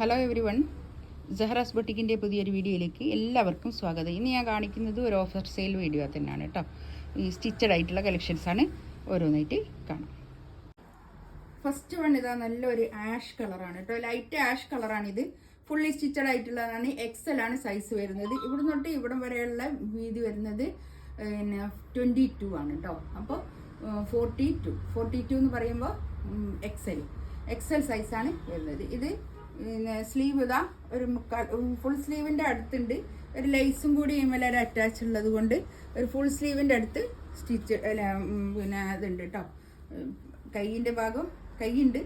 Hello everyone ജഹറാസ് ബൊട്ടിക്കിന്റെ പുതിയൊരു വീഡിയോയിലേക്ക് എല്ലാവർക്കും സ്വാഗതം. ഇന്ന് ഞാൻ കാണിക്കുന്നത് ഒരു ഓഫർ സെയിൽ വീഡിയോ തന്നെയാണ് കേട്ടോ ഈ സ്റ്റിച്ചഡ് ആയിട്ടുള്ള കളക്ഷൻസാണ് ഓരോന്നായിട്ട് കാണാം. ഫസ്റ്റ് വൺ ഇതാ നല്ലൊരു ആഷ് കളറാണ് കേട്ടോ ലൈറ്റ് ആഷ് കളറാണ് ഇത്. ഫുള്ളി സ്റ്റിച്ചഡ് ആയിട്ടുള്ളതാണ്. എക്സൽ ആണ് സൈസ് വരുന്നത്. ഇവിടെ തൊട്ട് ഇവിടം വരെയുള്ള വീതി വരുന്നത് പിന്നെ ട്വന്റി ടു ആണ് കേട്ടോ അപ്പോൾ ഫോർട്ടി ടു ഫോർട്ടി ടു എന്ന് പറയുമ്പോൾ എക്സൽ എക്സൽ സൈസാണ് വരുന്നത്. ഇത് പിന്നെ സ്ലീവ് ഇതാ ഒരു മുക്കാൽ ഫുൾ സ്ലീവിന്റെ അടുത്തുണ്ട്. ഒരു ലൈസും കൂടി ഇമല അറ്റാച്ച് ഉള്ളത് കൊണ്ട് ഒരു ഫുൾ സ്ലീവിന്റെ അടുത്ത് സ്റ്റിച്ച് അല്ല പിന്നെ അതുണ്ട് കേട്ടോ കൈയിന്റെ ഭാഗം കൈയുണ്ട്.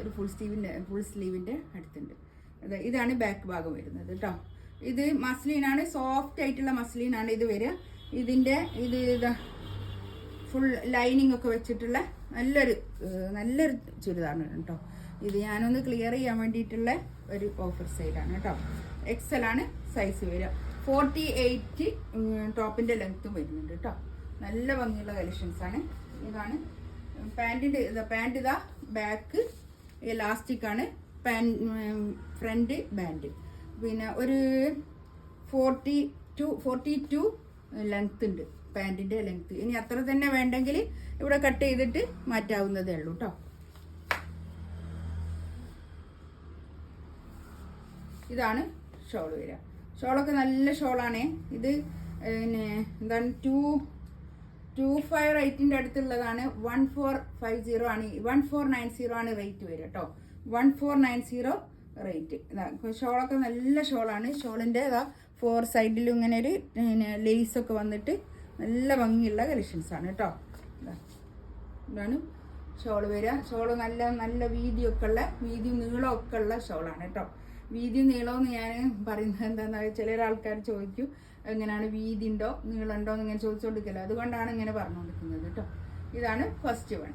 ഒരു ഫുൾ സ്ലീവിന്റെ ഫുൾ സ്ലീവിന്റെ അടുത്തുണ്ട്. അതെ ഇതാണ് ബാക്ക് ഭാഗം വരുന്നത് കേട്ടോ ഇത് മസ്ലീനാണ് സോഫ്റ്റ് ആയിട്ടുള്ള മസ്ലീനാണ് ഇത് വരിക. ഇതിന്റെ ഇത് ഇതാ ഫുൾ ലൈനിങ് ഒക്കെ വെച്ചിട്ടുള്ള നല്ലൊരു നല്ലൊരു ചുരിദാറാണ് കേട്ടോ ഇത് ഞാനൊന്ന് ക്ലിയർ ചെയ്യാൻ വേണ്ടിയിട്ടുള്ള ഒരു ഓഫർ സൈഡാണ് കേട്ടോ. എക്സൽ ആണ് സൈസ് വരിക ഫോർട്ടി എയ്റ്റ് ടോപ്പിന്റെ ലെങ്ത്തും വരുന്നുണ്ട് കേട്ടോ. നല്ല ഭംഗിയുള്ള കളക്ഷൻസ് ആണ്. ഇതാണ് പാന്റിന്റെ പാന്റ് ഇതാ ബാക്ക് ഇലാസ്റ്റിക് ആണ്. പാൻ ഫ്രണ്ട് ബാൻഡ് പിന്നെ ഒരു forty two forty two length ഉണ്ട് പാന്റിന്റെ ലെങ്ത് ഇനി അത്ര തന്നെ വേണ്ടെങ്കിൽ ഇവിടെ കട്ട് ചെയ്തിട്ട് മാറ്റാവുന്നതേ ഉള്ളൂ കേട്ടോ. ഇതാണ് ഷോൾ വരിക. ഷോളൊക്കെ നല്ല ഷോളാണ്. ഇത് പിന്നെ എന്താണ് ടു ടു ഫൈവ് റേറ്റിന്റെ അടുത്തുള്ളതാണ്. വൺ ഫോർ ഫൈവ് സീറോ ആണ്. വൺ ഫോർ നയൻ സീറോ ആണ് റേറ്റ് വരിക കേട്ടോ. One four nine zero rate. ഇതാ ഷോളൊക്കെ നല്ല ഷോളാണ്. ഷോളിന്റെ ഫോർ സൈഡിലും ഇങ്ങനെ ഒരു പിന്നെ ലേസൊക്കെ വന്നിട്ട് നല്ല ഭംഗിയുള്ള കളക്ഷൻസാണ് കേട്ടോ. ഇതാ ഇതാണ് ഷോൾ വരിക. ഷോൾ നല്ല നല്ല വീതിയൊക്കെ ഉള്ള വീതി നീളമൊക്കെ ഉള്ള ഷോളാണ് കേട്ടോ. വീതി നീളമെന്ന് ഞാൻ പറയുന്നത് എന്താണെന്ന് വെച്ചാൽ ചില ആൾക്കാർ ചോദിക്കും എങ്ങനെയാണ് വീതി ഉണ്ടോ നീളമുണ്ടോ എന്ന് ഇങ്ങനെ ചോദിച്ചുകൊണ്ടിരിക്കില്ല അതുകൊണ്ടാണ് ഇങ്ങനെ പറഞ്ഞുകൊണ്ടിരിക്കുന്നത് കേട്ടോ. ഇതാണ് first one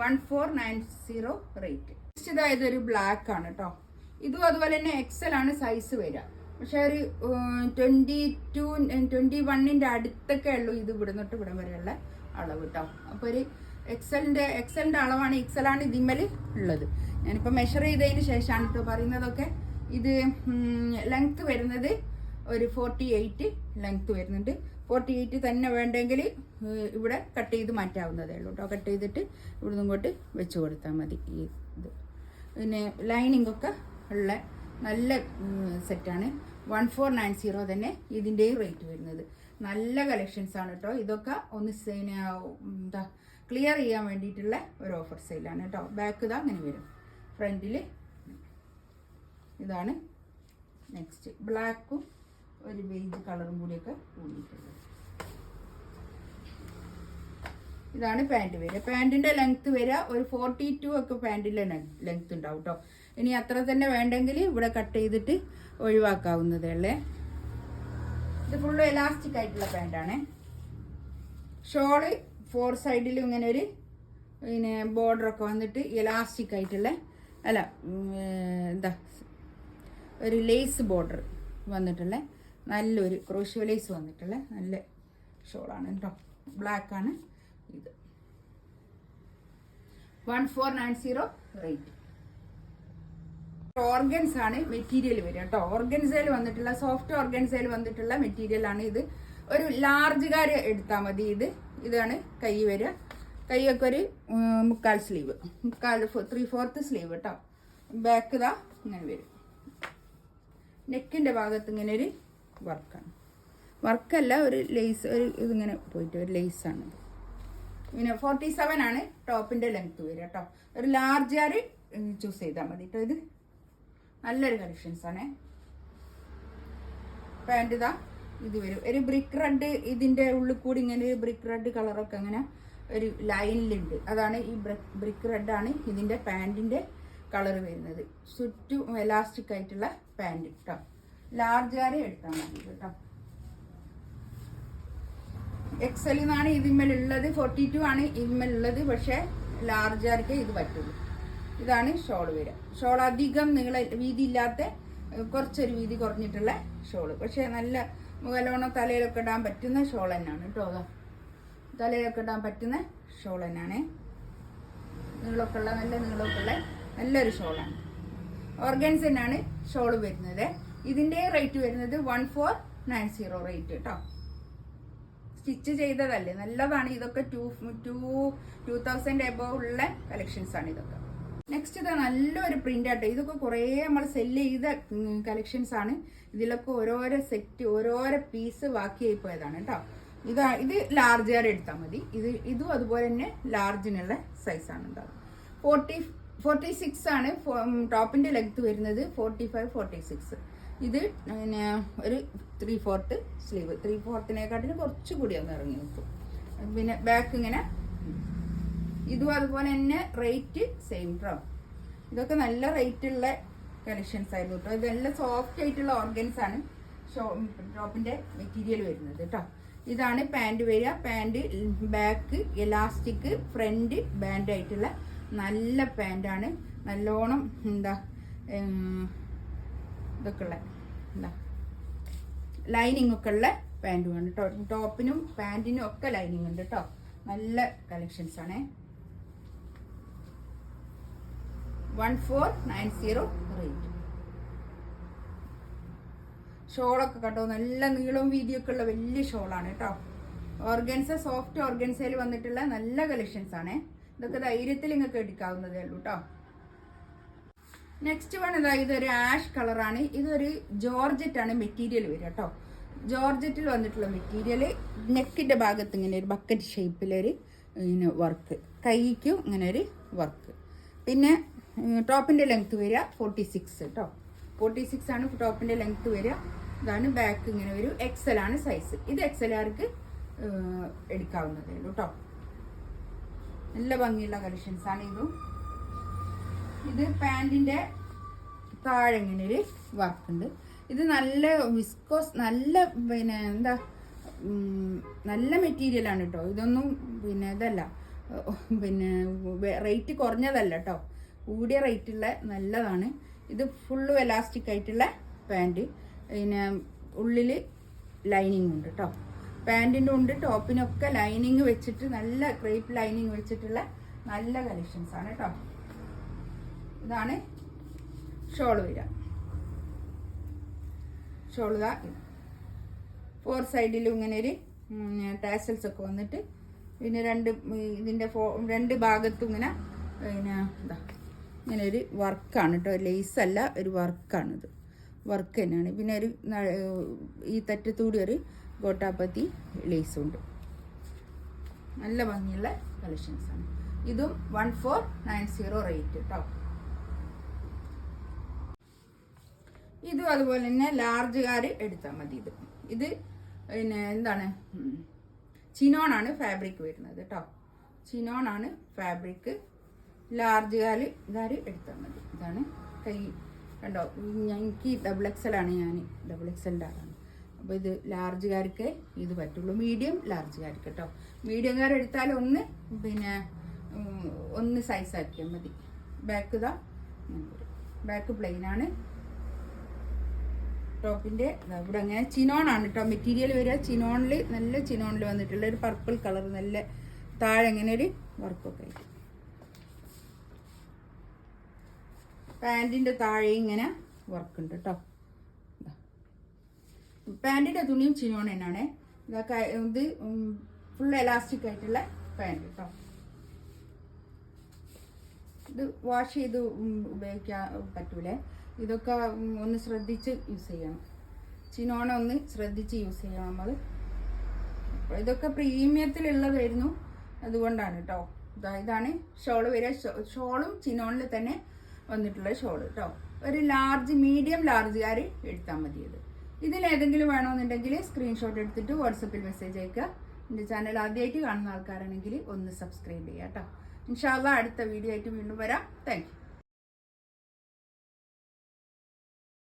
one four nine zero rate ഇതായത് ഒരു ബ്ലാക്ക് ആണ് കേട്ടോ. ഇതും അതുപോലെ തന്നെ എക്സൽ ആണ് സൈസ് വരിക. പക്ഷെ ഒരു ട്വന്റി ടു ട്വന്റി വണ്ണിന്റെ അടുത്തൊക്കെ ഉള്ളൂ ഇത് ഇവിടെ നിന്നിട്ട് ഇവിടം വരെയുള്ള അളവ് കേട്ടോ. അപ്പോൾ ഒരു എക്സലിന്റെ എക്സലിന്റെ അളവാണ് എക്സലാണ് ഇതിമ്മൽ ഉള്ളത്. ഞാനിപ്പോൾ മെഷർ ചെയ്തതിന് ശേഷമാണ് ഇപ്പോൾ പറയുന്നതൊക്കെ. ഇത് ലെങ്ത്ത് വരുന്നത് ഒരു ഫോർട്ടി എയ്റ്റ് ലെങ്ത്ത് വരുന്നുണ്ട്. ഫോർട്ടി എയ്റ്റ് തന്നെ വേണ്ടെങ്കിൽ ഇവിടെ കട്ട് ചെയ്ത് മാറ്റാവുന്നതേ ഉള്ളൂ കേട്ടോ കട്ട് ചെയ്തിട്ട് ഇവിടെ ഇങ്ങോട്ട് വെച്ച് കൊടുത്താൽ മതി ഈ ഇത്. പിന്നെ ലൈനിങ് ഒക്കെ ഉള്ള നല്ല സെറ്റാണ് വൺ ഫോർ നയൻ സീറോ തന്നെ ഇതിന്റെയും റേറ്റ് വരുന്നത്. നല്ല കളക്ഷൻസ് ആണ് കേട്ടോ ഇതൊക്കെ ഒന്ന് എന്താ ക്ലിയർ ചെയ്യാൻ വേണ്ടിയിട്ടുള്ള ഒരു ഓഫർ സെയിലാണ് കേട്ടോ. ബാക്ക് ഇതാ അങ്ങനെ വരും. ഫ്രണ്ടിൽ ഇതാണ് നെക്സ്റ്റ് ബ്ലാക്കും ഒരു ബേജ് കളറും കൂടിയൊക്കെ കൂടിയിട്ടുള്ളത് ഇതാണ് പാന്റ് വരിക. പാന്റിന്റെ ലെങ്ത്ത് വരിക. ഒരു ഫോർട്ടി ടു ഒക്കെ പാന്റിന്റെ ലെങ്ത്ത് ഉണ്ടാവും കേട്ടോ ഇനി അത്ര തന്നെ വേണ്ടെങ്കിൽ ഇവിടെ കട്ട് ചെയ്തിട്ട് ഒഴിവാക്കാവുന്നതേ ഉള്ളേ. ഇത് ഫുള്ള് എലാസ്റ്റിക് ആയിട്ടുള്ള പാന്റാണേ ഷോൾ ഫോർ സൈഡിലും ഇങ്ങനെ ഒരു പിന്നെ ബോർഡറൊക്കെ വന്നിട്ട് ഇലാസ്റ്റിക് ആയിട്ടുള്ള അല്ല എന്താ ഒരു ലേസ് ബോർഡർ വന്നിട്ടുള്ള നല്ലൊരു ക്രോഷ്യോ ലേസ് വന്നിട്ടുള്ള നല്ല ഷോളാണ് കേട്ടോ ബ്ലാക്ക് ആണ് ഇത്. One four nine zero rate organza ആണ് മെറ്റീരിയൽ വരിക കേട്ടോ ഓർഗൻസയിൽ വന്നിട്ടുള്ള സോഫ്റ്റ് ഓർഗൻസയിൽ വന്നിട്ടുള്ള മെറ്റീരിയൽ ആണ് ഇത്. ഒരു ലാർജ് കാര്യം എടുത്താൽ മതി ഇത്. ഇതാണ് കൈ വരിക. കൈയൊക്കെ ഒരു മുക്കാൽ സ്ലീവ്. മുക്കാൽ ത്രീ ഫോർത്ത് സ്ലീവ് കേട്ടോ ബാക്ക് ഇതാ ഇങ്ങനെ വരും. നെക്കിന്റെ ഭാഗത്ത് ഇങ്ങനെ ഒരു വർക്കാണ് വർക്കല്ല ഒരു ലേസ് ഒരു ഇതിങ്ങനെ പോയിട്ട് ഒരു ലേസാണ് പിന്നെ ഫോർട്ടി സെവൻ ആണ് ടോപ്പിന്റെ ലെങ്ത് വരിക കേട്ടോ ഒരു ലാർജ് ആര് ചൂസ് ചെയ്താൽ മതി കേട്ടോ ഇത്. നല്ലൊരു കളക്ഷൻസ് ആണേ. പാന്റ് ഇതാ. ഇത് വരും. ഒരു ബ്രിക്ക് റെഡ് ഇതിന്റെ ഉള്ളിൽ കൂടി ഇങ്ങനെ ഒരു ബ്രിക്ക് റെഡ് കളറൊക്കെ അങ്ങനെ ഒരു ലൈനിലുണ്ട് അതാണ് ഈ ബ്രിക്ക് റെഡ് ആണ് ഇതിന്റെ പാന്റിന്റെ കളർ വരുന്നത്. ചുറ്റും എലാസ്റ്റിക് ആയിട്ടുള്ള പാന്റ് കേട്ടോ ലാർജ് ആരെ എടുത്താൽ മതി കേട്ടോ എക്സലിൽ നിന്നാണ് ഇതിന്മേലുള്ളത് ഫോർട്ടി ടു ആണ് ഇതിന്മേലുള്ളത് പക്ഷേ ലാർജ് ആർക്കേ ഇത് പറ്റുള്ളൂ. ഇതാണ് ഷോൾ വരിക ഷോൾ അധികം നീള വീതി ഇല്ലാത്ത കുറച്ചൊരു വീതി കുറഞ്ഞിട്ടുള്ള ഷോൾ പക്ഷേ നല്ല മുതലോണം തലയിലൊക്കെ ഇടാൻ പറ്റുന്ന ഷോൾ തന്നെയാണ് കേട്ടോ തലയിലൊക്കെ ഇടാൻ പറ്റുന്ന ഷോൾ തന്നെയാണ് നീളമൊക്കെ ഉള്ള നല്ല നീളമൊക്കെ ഉള്ള നല്ലൊരു ഷോളാണ്. ഓർഗൻസ് തന്നെയാണ് ഷോൾ വരുന്നത്. ഇതിന്റെ റേറ്റ് വരുന്നത് one four nine zero rate കേട്ടോ. സ്റ്റിച്ച് ചെയ്തതല്ലേ? നല്ലതാണ്. ഇതൊക്കെ two two two thousand above ഉള്ള കളക്ഷൻസാണ് ഇതൊക്കെ. നെക്സ്റ്റ് ഇതാ നല്ലൊരു പ്രിന്റ് ആട്ടോ. ഇതൊക്കെ കുറേ നമ്മൾ സെല്ല് ചെയ്ത കളക്ഷൻസ് ആണ്. ഇതിലൊക്കെ ഓരോരോ സെറ്റ് ഓരോരോ പീസ് ബാക്കിയായി പോയതാണ് കേട്ടോ ഇതാ ഇത് ലാർജ് ആർ എടുത്താൽ മതി. ഇത് ഇതും അതുപോലെ തന്നെ ലാർജിനുള്ള സൈസാണ് ഉണ്ടാവും ഫോർട്ടി ഫോർട്ടി സിക്സ് ആണ് ടോപ്പിന്റെ ലെങ്ത് വരുന്നത് ഫോർട്ടി ഫൈവ് ഫോർട്ടി സിക്സ് ഇത് പിന്നെ ഒരു ത്രീ ഫോർത്ത് സ്ലീവ് ത്രീ ഫോർത്തിനെക്കാട്ടിലും കുറച്ചുകൂടി ഒന്ന് ഇറങ്ങി നിൽക്കും. പിന്നെ ബാക്ക് ഇങ്ങനെ ഇതും അതുപോലെ തന്നെ റേറ്റ് സെയിം കേട്ടോ ഇതൊക്കെ നല്ല റേറ്റ് ഉള്ള കളക്ഷൻസ് ആയിരുന്നു കേട്ടോ ഇതെല്ലാം സോഫ്റ്റ് ആയിട്ടുള്ള ഓർഗൻസ് ആണ് ഷോ മെറ്റീരിയൽ വരുന്നത് കേട്ടോ ഇതാണ് പാന്റ് വരിക pant back elastic front band ആയിട്ടുള്ള നല്ല പാന്റാണ് നല്ലോണം എന്താ ഇതൊക്കെ ഉള്ള എന്താ ലൈനിങ് ഒക്കെ ഉള്ള പാന്റുമാണ് കേട്ടോ ടോപ്പിനും പാന്റിനും ഒക്കെ ലൈനിങ് ഉണ്ട് കേട്ടോ നല്ല കളക്ഷൻസ് ആണേ. One four nine zero rate ഷോളൊക്കെ കേട്ടോ നല്ല നീളവും വീതിയൊക്കെ ഉള്ള വലിയ ഷോളാണ് കേട്ടോ. ഓർഗൻസ സോഫ്റ്റ് ഓർഗൻസയിൽ വന്നിട്ടുള്ള നല്ല കളക്ഷൻസ് ആണ്. ഇതൊക്കെ ധൈര്യത്തിൽ നിങ്ങൾക്ക് എടുക്കാവുന്നതേ ഉള്ളൂ കേട്ടോ. നെക്സ്റ്റ് വൺ ഇതാ ഇതൊരു ആഷ് കളറാണ് ഇതൊരു ജോർജറ്റ് ആണ് മെറ്റീരിയൽ വരിക കേട്ടോ. ജോർജറ്റിൽ വന്നിട്ടുള്ള മെറ്റീരിയൽ നെക്കിന്റെ ഭാഗത്ത് ഇങ്ങനെ ഒരു ബക്കറ്റ് ഷേപ്പിലൊരു ഇങ്ങനെ വർക്ക് കൈക്കും ഇങ്ങനെ ഒരു വർക്ക് പിന്നെ ടോപ്പിന്റെ ലെങ്ത് വരിക. ഫോർട്ടി സിക്സ് കേട്ടോ ഫോർട്ടി സിക്സ് ആണ് ടോപ്പിന്റെ ലെങ്ത് വരിക. ഇതാണ് ബാക്ക് ഇങ്ങനെ വരും. എക്സൽ ആണ് സൈസ് ഇത് എക്സൽ ആർക്ക് എടുക്കാവുന്നതേ ഉള്ളൂ കേട്ടോ നല്ല ഭംഗിയുള്ള കളക്ഷൻസ് ആണ് ഇതും. ഇത് പാന്റിന്റെ താഴെ ഇങ്ങനെ ഒരു വർക്ക് ഉണ്ട്. ഇത് നല്ല വിസ്കോസ് നല്ല പിന്നെ എന്താ നല്ല മെറ്റീരിയൽ ആണ് കേട്ടോ ഇതൊന്നും പിന്നെ ഇതല്ല. പിന്നെ റേറ്റ് കുറഞ്ഞതല്ല കേട്ടോ കൂടിയ റേറ്റുള്ള നല്ലതാണ്. ഇത് ഫുള്ള് എലാസ്റ്റിക് ആയിട്ടുള്ള പാന്റ് പിന്നെ ഉള്ളിൽ ലൈനിങ് ഉണ്ട് കേട്ടോ പാന്റിന്റെ ഉണ്ട് ടോപ്പിനൊക്കെ ലൈനിങ് വെച്ചിട്ട് നല്ല ക്രേപ്പ് ലൈനിങ് വെച്ചിട്ടുള്ള നല്ല കളക്ഷൻസ് ആണ് കേട്ടോ ഇതാണ് ഷോൾ വരിക. ഷോൾ ഇതാ. ഫോർ സൈഡിലും ഇങ്ങനെ ഒരു ടാസൽസ് ഒക്കെ വന്നിട്ട് പിന്നെ രണ്ട് ഇതിന്റെ രണ്ട് ഭാഗത്തും ഇങ്ങനെ പിന്നെ എന്താ ഇങ്ങനെ ഒരു വർക്കാണ് കേട്ടോ. അല്ല ഒരു വർക്കാണിത്. വർക്ക് തന്നെയാണ്. പിന്നെ ഒരു ഈ തറ്റത്തൂടി ഒരു ഗോട്ടാപ്പത്തി ലേസും ഉണ്ട് നല്ല ഭംഗിയുള്ള കളക്ഷൻസ് ആണ്. ഇതും one four nine zero rate കേട്ടോ ഇതും അതുപോലെ തന്നെ ലാർജ് ലാർജുകാർ എടുത്താൽ മതി ഇത്. ഇത് പിന്നെ എന്താണ്? ചിനോണാണ് ഫാബ്രിക് വരുന്നത് കേട്ടോ. ചിനോണാണ് ഫാബ്രിക് ലാർജുകാർ ഇതാര് എടുത്താൽ മതി. ഇതാണ് കൈ. കണ്ടോ? എനിക്ക് ഡബിൾ എക്സൽ ആണ് ഞാൻ ഡബിൾ എക്സലിന്റെ ആളാണ്. അപ്പോൾ ഇത് ലാർജുകാർക്ക് ഇത് പറ്റുള്ളൂ. മീഡിയം ലാർജുകാർക്ക് കേട്ടോ മീഡിയംകാർ എടുത്താൽ ഒന്ന് പിന്നെ ഒന്ന് സൈസ് ആക്കിയാൽ മതി. ബാക്ക് ഇതാ ബാക്ക് പ്ലെയിൻ ആണ്. ടോപ്പിന്റെ ഇവിടെ അങ്ങനെ ചിനോണാണ് കേട്ടോ മെറ്റീരിയൽ വരിക ചിനോണിൽ നല്ല ചിനോണിൽ വന്നിട്ടുള്ള ഒരു പർപ്പിൾ കളർ നല്ല താഴെ അങ്ങനെ ഒരു വർക്കൊക്കെ ആയിട്ട് പാന്റിന്റെ താഴെ ഇങ്ങനെ വർക്ക് ഉണ്ട് കേട്ടോ പാന്റിന്റെ തുണിയും ചിനോൺ തന്നെയാണ് ഇതൊക്കെ ഇത് ഫുൾ എലാസ്റ്റിക് ആയിട്ടുള്ള പാന്റ് കേട്ടോ ഇത് വാഷ് ചെയ്ത് ഉപയോഗിക്കാൻ പറ്റൂലേ. ഇതൊക്കെ ഒന്ന് ശ്രദ്ധിച്ച് യൂസ് ചെയ്യണം. ചിനോണ ഒന്ന് ശ്രദ്ധിച്ച് യൂസ് ചെയ്യണം നമ്മൾ ഇതൊക്കെ പ്രീമിയത്തിലുള്ളതായിരുന്നു. അതുകൊണ്ടാണ് കേട്ടോ ഇതാ ഇതാണ് ഷോൾ വരെ. ഷോളും ചിനോണിൽ തന്നെ വന്നിട്ടുള്ള ഷോൾ കേട്ടോ ഒരു ലാർജ് മീഡിയം ലാർജ് ലാർജുകാർ എടുത്താൽ മതി ഇത് ഇതിലേതെങ്കിലും വേണമെന്നുണ്ടെങ്കിൽ സ്ക്രീൻഷോട്ട് എടുത്തിട്ട് വാട്സപ്പിൽ മെസ്സേജ് അയക്കുക. എന്റെ ചാനൽ ആദ്യമായിട്ട് കാണുന്ന ആൾക്കാരാണെങ്കിൽ ഒന്ന് സബ്സ്ക്രൈബ് ചെയ്യുക കേട്ടോ ഇൻഷാല്ല അടുത്ത വീഡിയോ ആയിട്ട് വീണ്ടും വരാം. താങ്ക്